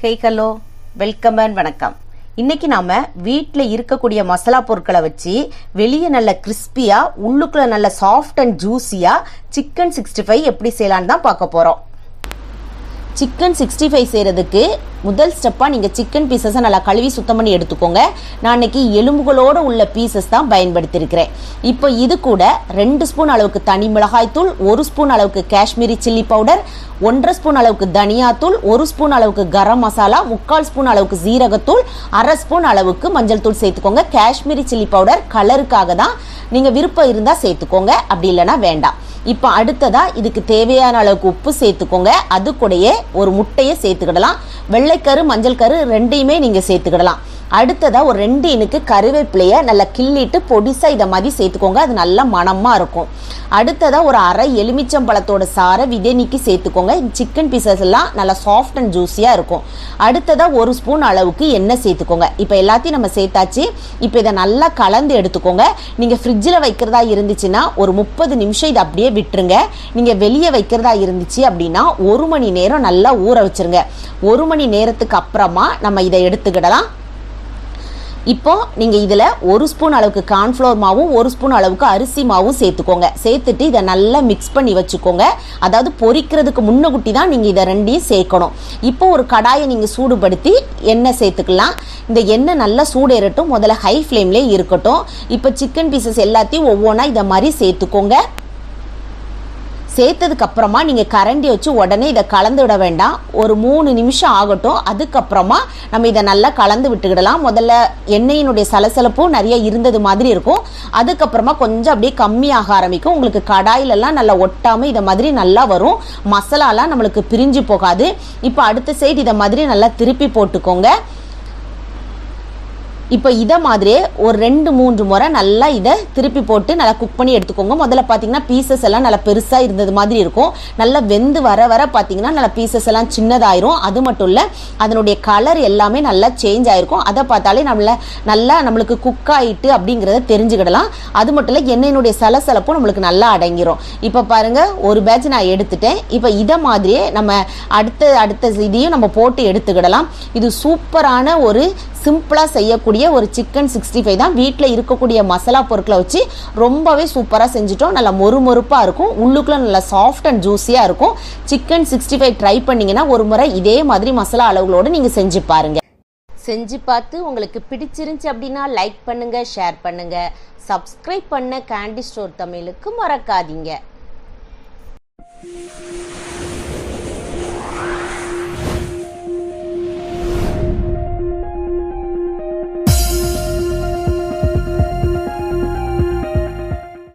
Hey hello welcome and வணக்கம். இன்னைக்கு நாம வீட்டில் இருக்கக்கூடிய மசாலா பொருட்களை வச்சு வெளியே நல்ல கிறிஸ்பியா உள்ளுக்குள்ள நல்ல சாஃப்ட் அண்ட் ஜூஸியா சிக்கன் சிக்ஸ்டி ஃபைவ் எப்படி செய்யலான்னு தான் பார்க்க போறோம். சிக்கன் சிக்ஸ்டி ஃபைவ் செய்கிறதுக்கு முதல் ஸ்டெப்பாக நீங்கள் சிக்கன் பீசஸை நல்லா கழுவி சுத்தம் பண்ணி எடுத்துக்கோங்க. நான் இன்றைக்கி எலும்புகளோடு உள்ள பீசஸ் தான் பயன்படுத்தியிருக்கிறேன் இப்போ இது கூட ரெண்டு ஸ்பூன் அளவுக்கு தனி மிளகாய்த்தூள் ஒரு ஸ்பூன் அளவுக்கு காஷ்மீரி சில்லி பவுடர் ஒன்றரை ஸ்பூன் அளவுக்கு தனியாத்தூள் ஒரு ஸ்பூன் அளவுக்கு கரம் மசாலா முக்கால் ஸ்பூன் அளவுக்கு ஜீரகத்தூள் அரை ஸ்பூன் அளவுக்கு மஞ்சள் தூள் சேர்த்துக்கோங்க. காஷ்மீரி சில்லி பவுடர் கலருக்காக தான் நீங்கள் விருப்பம் இருந்தால் சேர்த்துக்கோங்க. அப்படி இல்லைனா வேண்டாம். இப்போ அடுத்ததாக இதுக்கு தேவையான அளவுக்கு உப்பு சேர்த்துக்கோங்க. அது கூடயே ஒரு முட்டையை சேர்த்துக்கிடலாம். வெள்ளைக்கரு மஞ்சள் கரு ரெண்டையுமே நீங்கள் சேர்த்துக்கிடலாம். அடுத்ததாக ஒரு ரெண்டு இனுக்கு கருவேப்பிலையை நல்லா கிள்ளிட்டு பொடிசாக இதை மாதிரி சேர்த்துக்கோங்க. அது நல்லா மணமாக இருக்கும். அடுத்ததாக ஒரு அரை எலுமிச்சம்பழத்தோட சாரை விதைநீக்கி சேர்த்துக்கோங்க. சிக்கன் பீசஸ் எல்லாம் நல்லா சாஃப்ட் அண்ட் ஜூஸியாக இருக்கும். அடுத்ததாக ஒரு ஸ்பூன் அளவுக்கு எண்ணெய் சேர்த்துக்கோங்க. இப்போ எல்லாத்தையும் நம்ம சேர்த்தாச்சு. இப்போ இதை நல்லா கலந்து எடுத்துக்கோங்க. நீங்கள் ஃப்ரிட்ஜில் வைக்கிறதா இருந்துச்சுன்னா ஒரு முப்பது நிமிஷம் இதை அப்படியே விட்டுருங்க. நீங்கள் வெளியே வைக்கிறதா இருந்துச்சு அப்படின்னா ஒரு மணி நேரம் நல்லா ஊற வச்சிருங்க. ஒரு மணி நேரத்துக்கு அப்புறமா நம்ம இதை எடுத்துக்கிடலாம். இப்போ நீங்கள் இதில் ஒரு ஸ்பூன் அளவுக்கு கார்ன்ஃப்ளவர் மாவும் ஒரு ஸ்பூன் அளவுக்கு அரிசி மாவும் சேர்த்துக்கோங்க. சேர்த்துட்டு இதை நல்லா மிக்ஸ் பண்ணி வச்சுக்கோங்க. அதாவது பொரிக்கிறதுக்கு முன்னகுட்டி தான் நீங்கள் இதை ரெண்டையும் சேர்க்கணும். இப்போ ஒரு கடாயை நீங்கள் சூடுபடுத்தி எண்ணெய் சேர்த்துக்கலாம். இந்த எண்ணெய் நல்லா சூடேறட்டும். முதல்ல ஹை ஃப்ளேம்லேயே இருக்கட்டும். இப்போ சிக்கன் பீசஸ் எல்லாத்தையும் ஒவ்வொன்றா இதை மாதிரி சேர்த்துக்கோங்க. சேர்த்ததுக்கு அப்புறமா நீங்கள் கரண்டி வச்சு உடனே இதை கலந்து விட வேண்டாம். ஒரு மூணு நிமிஷம் ஆகட்டும். அதுக்கப்புறமா நம்ம இதை நல்லா கலந்து விட்டுக்கிடலாம். முதல்ல எண்ணெயினுடைய சலசலப்பும் நிறைய இருந்தது மாதிரி இருக்கும். அதுக்கப்புறமா கொஞ்சம் அப்படியே கம்மியாக ஆரம்பிக்கும். உங்களுக்கு கடாயிலெல்லாம் நல்லா ஒட்டாமல் இதை மாதிரி நல்லா வரும். மசாலாலாம் நம்மளுக்கு பிரிஞ்சு போகாது. இப்போ அடுத்த சைடு இதை மாதிரி நல்லா திருப்பி போட்டுக்கோங்க. இப்போ இதை மாதிரியே ஒரு ரெண்டு மூன்று முறை நல்லா இதை திருப்பி போட்டு நல்லா குக் பண்ணி எடுத்துக்கோங்க. முதல்ல பார்த்தீங்கன்னா பீசஸ் எல்லாம் நல்லா பெருசாக இருந்தது மாதிரி இருக்கும். நல்லா வெந்து வர வர பார்த்தீங்கன்னா நல்லா பீசஸ் எல்லாம் சின்னதாயிரும். அது மட்டும் இல்லை அதனுடைய கலர் எல்லாமே நல்லா சேஞ்ச் ஆயிருக்கும். அதை பார்த்தாலே நம்மள நல்லா நம்மளுக்கு குக் ஆகிட்டு அப்படிங்கிறத தெரிஞ்சுக்கிடலாம். அது மட்டும் இல்லை எண்ணெயினுடைய சலசலப்பும் நம்மளுக்கு நல்லா அடங்கிரும். இப்போ பாருங்கள் ஒரு பேட்ச் நான் எடுத்துட்டேன். இப்போ இதை மாதிரியே நம்ம அடுத்த அடுத்த இதையும் நம்ம போட்டு எடுத்துக்கிடலாம். இது சூப்பரான ஒரு சிம்பிளாக செய்யக்கூடிய ஒரு சிக்கன் சிக்ஸ்டி ஃபைவ் தான். வீட்டில் இருக்கக்கூடிய மசாலா பொருட்களை வச்சு ரொம்பவே சூப்பராக செஞ்சுட்டோம். நல்லா மொறுமொறுப்பாக இருக்கும். உள்ளுக்குள்ளே நல்லா சாஃப்ட் அண்ட் ஜூஸியாக இருக்கும். சிக்கன் சிக்ஸ்டி ஃபைவ் ட்ரை பண்ணிங்கன்னா ஒரு முறை இதே மாதிரி மசாலா அளவுகளோடு நீங்கள் செஞ்சு பாருங்க. செஞ்சு பார்த்து உங்களுக்கு பிடிச்சிருந்துச்சு அப்படின்னா லைக் பண்ணுங்கள் ஷேர் பண்ணுங்கள் சப்ஸ்கிரைப் பண்ண கேண்டி ஸ்டோர் தமிழுக்கு மறக்காதீங்க.